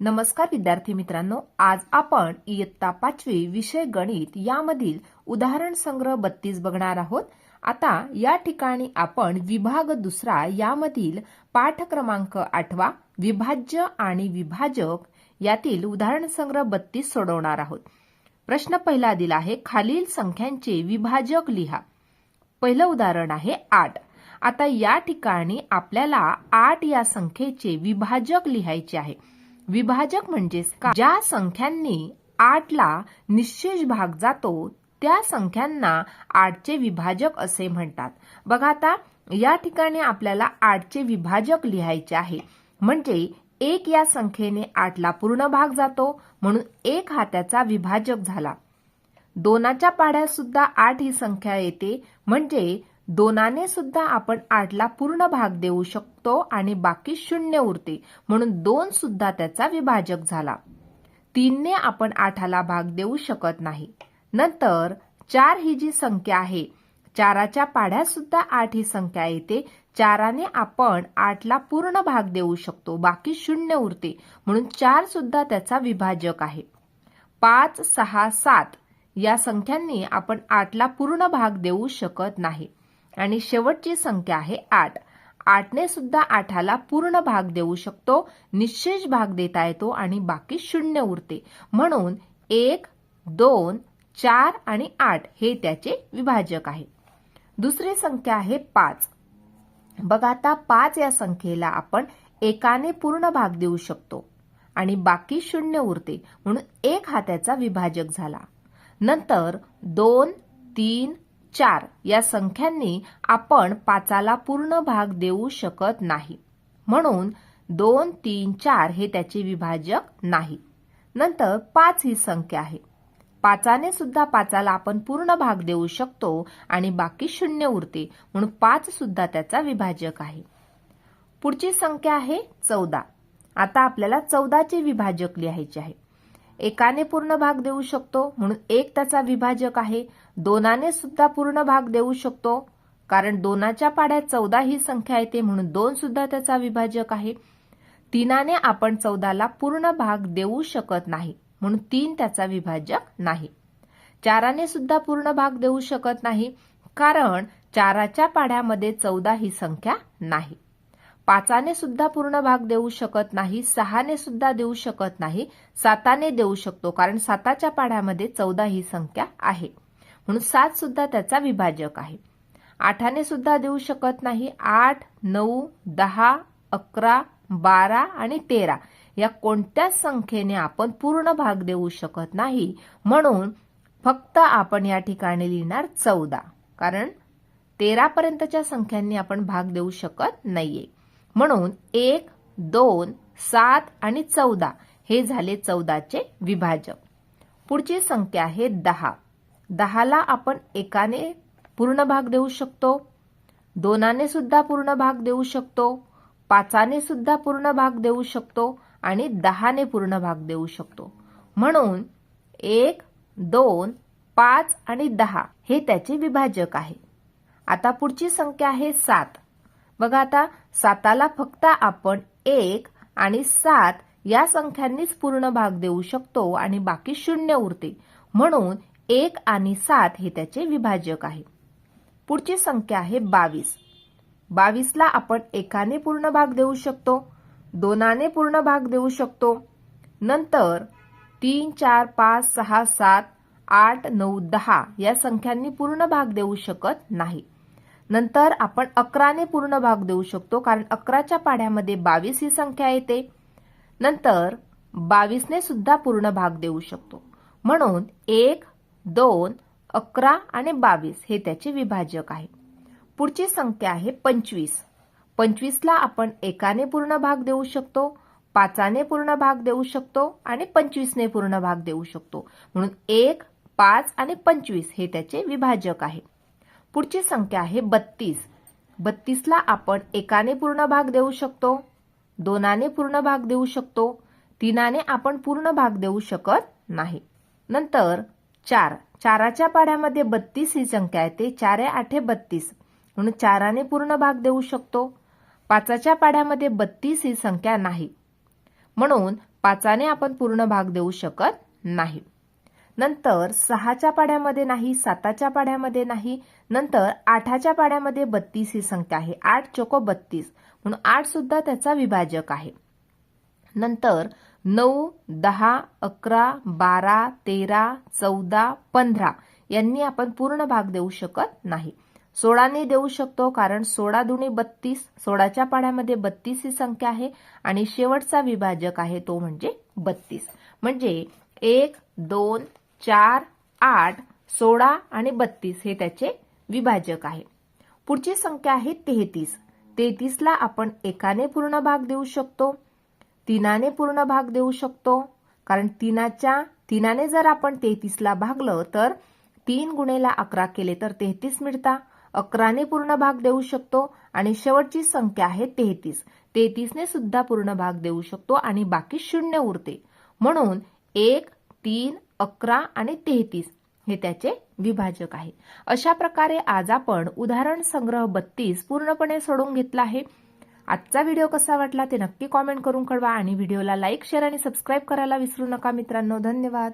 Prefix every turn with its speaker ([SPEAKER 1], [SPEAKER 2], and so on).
[SPEAKER 1] नमस्कार विद्यार्थी मित्रांनो आज आपण इयत्ता पाचवी विषय गणित यामधील उदाहरण संग्रह बत्तीस बघणार आहोत. आता या ठिकाणी आपण विभाग दुसरा यामधील पाठ क्रमांक आठवा विभाज्य आणि विभाजक यातील उदाहरण संग्रह बत्तीस सोडवणार आहोत. प्रश्न पहिला दिला आहे खालील संख्यांचे विभाजक लिहा. पहिलं उदाहरण आहे आठ. आता या ठिकाणी आपल्याला आठ या संख्येचे विभाजक लिहायचे आहे. विभाजक म्हणजेच का? ज्या संख्यांनी आठला निश्चेष भाग जातो त्या संख्यांना आठचे विभाजक असे म्हणतात. बघा आता या ठिकाणी आपल्याला आठचे विभाजक लिहायचे आहे. म्हणजे एक या संख्येने आठला पूर्ण भाग जातो म्हणून एक हा त्याचा विभाजक झाला. दोनाच्या पाड्यात सुद्धा आठ ही संख्या येते. म्हणजे दोनाने सुद्धा आपण आठला पूर्ण भाग देऊ शकतो आणि बाकी शून्य उरते म्हणून दोन सुद्धा त्याचा विभाजक झाला. तीनने आपण आठाला भाग देऊ शकत नाही. नंतर चार ही जी संख्या आहे चाराच्या पाढ्या सुद्धा आठ ही संख्या येते. चाराने आपण आठला पूर्ण भाग देऊ शकतो बाकी शून्य उरते म्हणून चार सुद्धा त्याचा विभाजक आहे. पाच सहा सात या संख्यांनी आपण आठला पूर्ण भाग देऊ शकत नाही. आणि शेवटची संख्या आहे आठ. आठने सुद्धा आठाला पूर्ण भाग देऊ शकतो निश्चेष भाग देता येतो आणि बाकी शून्य उरते. म्हणून एक दोन चार आणि आठ हे त्याचे विभाजक आहे. दुसरी संख्या आहे पाच. बघा आता पाच या संख्येला आपण एकाने पूर्ण भाग देऊ शकतो आणि बाकी शून्य उरते. म्हणून एक हा त्याचा विभाजक झाला. नंतर दोन तीन चार या संख्यांनी आपण पाचाला पूर्ण भाग देऊ शकत नाही. म्हणून दोन तीन चार हे त्याचे विभाजक नाही. नंतर पाच ही संख्या आहे. पाचाने सुद्धा पाचाला आपण पूर्ण भाग देऊ शकतो आणि बाकी शून्य उरते म्हणून पाच सुद्धा त्याचा विभाजक आहे. पुढची संख्या आहे चौदा. आता आपल्याला चौदाचे विभाजक लिहायचे आहे. एकाने पूर्ण भाग देऊ शकतो म्हणून एक त्याचा विभाजक आहे. दोनाने सुद्धा पूर्ण भाग देऊ शकतो. कारण दोनाच्या पाड्यात चौदा ही संख्या येते म्हणून दोन सुद्धा त्याचा विभाजक आहे. तीनाने आपण चौदाला पूर्ण भाग देऊ शकत नाही म्हणून तीन त्याचा विभाजक नाही. चाराने सुद्धा पूर्ण भाग देऊ शकत नाही. कारण चाराच्या पाड्यामध्ये चौदा ही संख्या नाही. पाचाने सुद्धा पूर्ण भाग देऊ शकत नाही सहाने सुद्धा देऊ शकत नाही साताने देऊ शकतो कारण साताच्या पाढ्यामध्ये चौदा ही संख्या आहे. म्हणून सात सुद्धा त्याचा विभाजक आहे. आठाने सुद्धा देऊ शकत नाही आठ नऊ दहा अकरा बारा आणि तेरा. या कोणत्याच संख्येने आपण पूर्ण भाग देऊ शकत नाही? म्हणून फक्त आपण या ठिकाणी लिहिणार चौदा. कारण तेरापर्यंतच्या संख्यांनी आपण भाग देऊ शकत नाहीये. म्हणून एक दोन सात आणि चौदा हे झाले चौदाचे विभाजक. पुढची संख्या आहे दहा. दहाला आपण एकाने पूर्ण भाग देऊ शकतो. दोनाने सुद्धा पूर्ण भाग देऊ शकतो. पाचाने सुद्धा पूर्ण भाग देऊ शकतो आणि दहाने पूर्ण भाग देऊ शकतो. म्हणून एक दोन पाच आणि दहा हे त्याचे विभाजक आहे. आता पुढची संख्या आहे सात. बघा आता साताला फक्त आपण एक आणि सात या संख्यांनीच पूर्ण भाग देऊ शकतो आणि बाकी शून्य उरते. म्हणून एक आणि सात हे त्याचे विभाजक आहे. पुढची संख्या आहे बावीस. बावीसला आपण एकाने पूर्ण भाग देऊ शकतो दोनाने पूर्ण भाग देऊ शकतो. नंतर तीन चार पाच सहा सात आठ नऊ दहा या संख्यांनी पूर्ण भाग देऊ शकत नाही. नंतर आपण अकराने पूर्ण भाग देऊ शकतो कारण अकराच्या पाड्यामध्ये बावीस ही संख्या येते. नंतर बावीसने सुद्धा पूर्ण भाग देऊ शकतो. म्हणून एक दोन अकरा आणि बावीस हे त्याचे विभाजक आहे. पुढची संख्या आहे पंचवीस. पंचवीसला आपण एकाने पूर्ण भाग देऊ शकतो पाचाने पूर्ण भाग देऊ शकतो आणि पंचवीसने पूर्ण भाग देऊ शकतो. म्हणून एक पाच आणि पंचवीस हे त्याचे विभाजक आहे. पुढची संख्या आहे बत्तीस. बत्तीसला आपण एकाने पूर्ण भाग देऊ शकतो दोनाने पूर्ण भाग देऊ शकतो तीनाने आपण पूर्ण भाग देऊ शकत नाही. नंतर चार. चाराच्या पाड्यामध्ये बत्तीस ही संख्या येते. चारे आठे बत्तीस. म्हणून चाराने पूर्ण भाग देऊ शकतो. पाचाच्या पाड्यामध्ये बत्तीस ही संख्या नाही. म्हणून पाचाने आपण पूर्ण भाग देऊ शकत नाही. नंतर सहाच्या पाड्यामध्ये नाही साताच्या पाड्यामध्ये नाही नंतर आठाच्या पाड्यामध्ये बत्तीस ही संख्या आहे. आठ चोको बत्तीस. म्हणून आठ सुद्धा त्याचा विभाजक आहे. नंतर नऊ दहा अकरा बारा तेरा चौदा पंधरा यांनी आपण पूर्ण भाग देऊ शकत नाही. सोळाने देऊ शकतो कारण सोळा दुनी बत्तीस सोळाच्या पाड्यामध्ये बत्तीस ही संख्या आहे आणि शेवटचा विभाजक आहे तो म्हणजे बत्तीस. म्हणजे एक दोन चार आठ सोळा आणि बत्तीस हे त्याचे विभाजक आहे. पुढची संख्या आहे तेहतीस. तेहतीसला आपण एकाने पूर्ण भाग देऊ शकतो तीनाने पूर्ण भाग देऊ शकतो. कारण तीनाच्या तीनाने जर आपण तेहतीसला भागलं तर तीन गुणेला अकरा केले तर तेहतीस मिळता. अकराने पूर्ण भाग देऊ शकतो आणि शेवटची संख्या आहे तेहतीस. तेहतीसने सुद्धा पूर्ण भाग देऊ शकतो आणि बाकी शून्य उरते. म्हणून एक तीन अकरा आणि तेहतीस हे त्याचे विभाजक आहे. अशा प्रकारे आज आपण उदाहरण संग्रह बत्तीस पूर्णपणे सोडून घेतला आहे. आजचा व्हिडिओ कसा वाटला ते नक्की कॉमेंट करून कळवा आणि व्हिडिओला लाईक शेअर आणि सबस्क्राईब करायला विसरू नका मित्रांनो. धन्यवाद.